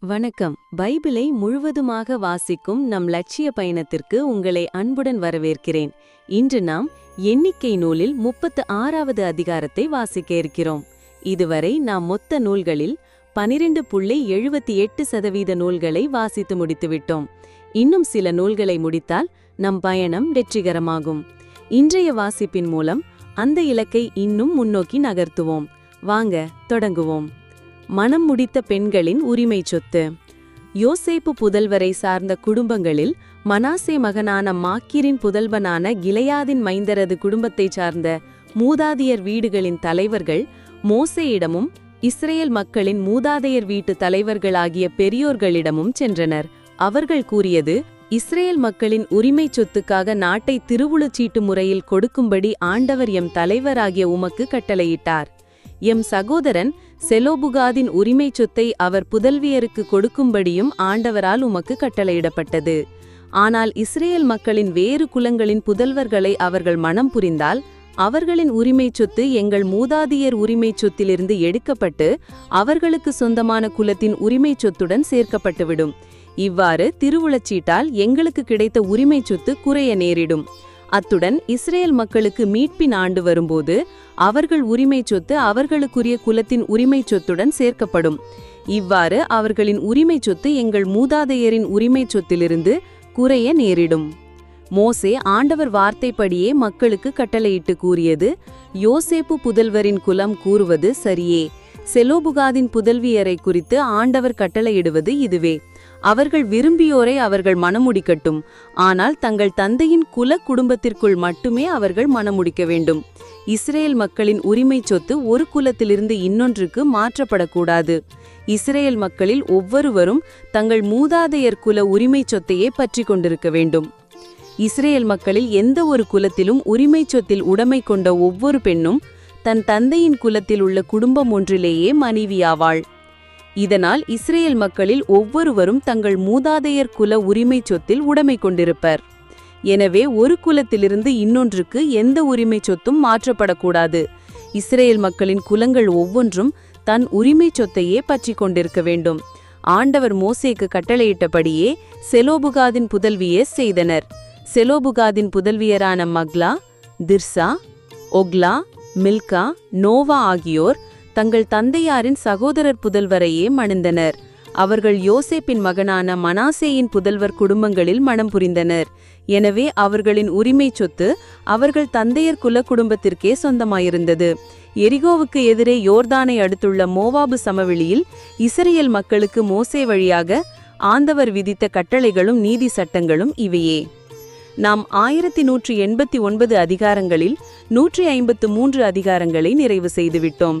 வணக்கம். பைபிளை முழுவதுமாக வாசிக்கும் நம் லட்சிய பயணத்திற்கு உங்களை அன்புடன் வரவேற்கிறேன். இன்று நாம் எண்ணிக்கை நூலில் முப்பத்து ஆறாவது அதிகாரத்தை வாசிக்க இருக்கிறோம். இதுவரை நாம் மொத்த நூல்களில் பனிரெண்டு புள்ளி எழுபத்தி எட்டு சதவீத நூல்களை வாசித்து முடித்துவிட்டோம் இன்னும் சில நூல்களை முடித்தால் நம் பயணம் வெற்றிகரமாகும். இன்றைய வாசிப்பின் மூலம் அந்த இலக்கை இன்னும் முன்னோக்கி நகர்த்துவோம். வாங்க தொடங்குவோம். மனம் முடித்த பெண்களின் உரிமை சொத்து. யோசேப்பு புதல்வரை சார்ந்த குடும்பங்களில் மனாசே மகனான மாக்கீரின் புதல்வனான கிளையாதின் மைந்தரது குடும்பத்தைச் சார்ந்த மூதாதையர் வீடுகளின் தலைவர்கள் மோசேயிடமும் இஸ்ரேல் மக்களின் மூதாதையர் வீட்டு தலைவர்களாகிய பெரியோர்களிடமும் சென்றனர். அவர்கள் கூறியது இஸ்ரேல் மக்களின் உரிமை சொத்துக்காக நாட்டை திருவுளச்சீட்டு முறையில் கொடுக்கும்படி ஆண்டவர் எம் தலைவராகிய உமக்கு கட்டளையிட்டார். எம் சகோதரன் செலோபுகாதின் உரிமை சொத்தை அவர் புதல்வியருக்கு கொடுக்கும்படியும் ஆண்டவரால் உமக்கு கட்டளையிடப்பட்டது. ஆனால் இஸ்ரேல் மக்களின் வேறு குலங்களின் புதல்வர்களை அவர்கள் மனம் புரிந்தால் அவர்களின் உரிமை சொத்து எங்கள் மூதாதியர் உரிமை சொத்திலிருந்து எடுக்கப்பட்டு அவர்களுக்கு சொந்தமான குலத்தின் உரிமை சொத்துடன் சேர்க்கப்பட்டுவிடும். இவ்வாறு திருவுளச்சீட்டால் எங்களுக்கு கிடைத்த உரிமை சொத்து குறைய நேரிடும். அத்துடன் இஸ்ரேல் மக்களுக்கு மீட்பின் ஆண்டு வரும்போது அவர்கள் உரிமை சொத்து அவர்களுக்குரிய குலத்தின் உரிமை சொத்துடன் சேர்க்கப்படும். இவ்வாறு அவர்களின் உரிமை சொத்து எங்கள் மூதாதையரின் உரிமை சொத்திலிருந்து குறைய நேரிடும். மோசே ஆண்டவர் வார்த்தைப்படியே மக்களுக்கு கட்டளையிட்டு கூறியது யோசேப்பு புதல்வரின் குலம் கூறுவது சரியே. செலோபுகாதின் புதல்வியரை குறித்து ஆண்டவர் கட்டளையிடுவது இதுவே. அவர்கள் விரும்பியோரை அவர்கள் மனமுடிக்கட்டும். ஆனால் தங்கள் தந்தையின் குல குடும்பத்திற்குள் மட்டுமே அவர்கள் மனமுடிக்க வேண்டும். இஸ்ரேல் மக்களின் உரிமை சொத்து ஒரு குலத்திலிருந்து இன்னொன்றுக்கு மாற்றப்படக்கூடாது. இஸ்ரேல் மக்களில் ஒவ்வொருவரும் தங்கள் மூதாதையர் குல உரிமை சொத்தையே பற்றி கொண்டிருக்க வேண்டும். இஸ்ரேல் மக்களில் எந்த ஒரு குலத்திலும் உரிமை சொத்தில் உடைமை கொண்ட ஒவ்வொரு பெண்ணும் தன் தந்தையின் குலத்தில் உள்ள குடும்பம் ஒன்றிலேயே மனைவியாவாள். இதனால் இஸ்ரேல் மக்களில் ஒவ்வொருவரும் தங்கள் மூதாதையர் குல உரிமை சொத்தில் உடைமை கொண்டிருப்பர். எனவே ஒரு குலத்திலிருந்து இன்னொன்றுக்கு எந்த உரிமை சொத்தும் மாற்றப்படக்கூடாது. இஸ்ரேல் மக்களின் குலங்கள் ஒவ்வொன்றும் தன் உரிமை சொத்தையே பற்றி கொண்டிருக்க வேண்டும். ஆண்டவர் மோசேக்கு கட்டளையிட்டபடியே செலோபுகாதின் புதல்வியே செய்தனர். செலோபுகாதின் புதல்வியரான மக்லா திர்சா ஒக்லா மில்கா நோவா ஆகியோர் தங்கள் தந்தையாரின் சகோதரர் புதல்வரையே மணந்தனர். அவர்கள் யோசேப்பின் மகனான மனாசேயின் புதல்வர் குடும்பங்களில் மணம் புரிந்தனர். எனவே அவர்களின் உரிமை சொத்து அவர்கள் தந்தையர் குல குடும்பத்திற்கே சொந்தமாயிருந்தது. எரிகோவுக்கு எதிரே யோர்தானை அடுத்துள்ள மோவாபு சமவெளியில் இஸ்ரேல் மக்களுக்கு மோசே வழியாக ஆந்தவர் விதித்த கட்டளைகளும் நீதி சட்டங்களும் இவையே. நாம் ஆயிரத்தி நூற்றி எண்பத்தி ஒன்பது அதிகாரங்களில் நூற்றி ஐம்பத்து மூன்று அதிகாரங்களை நிறைவு செய்துவிட்டோம்.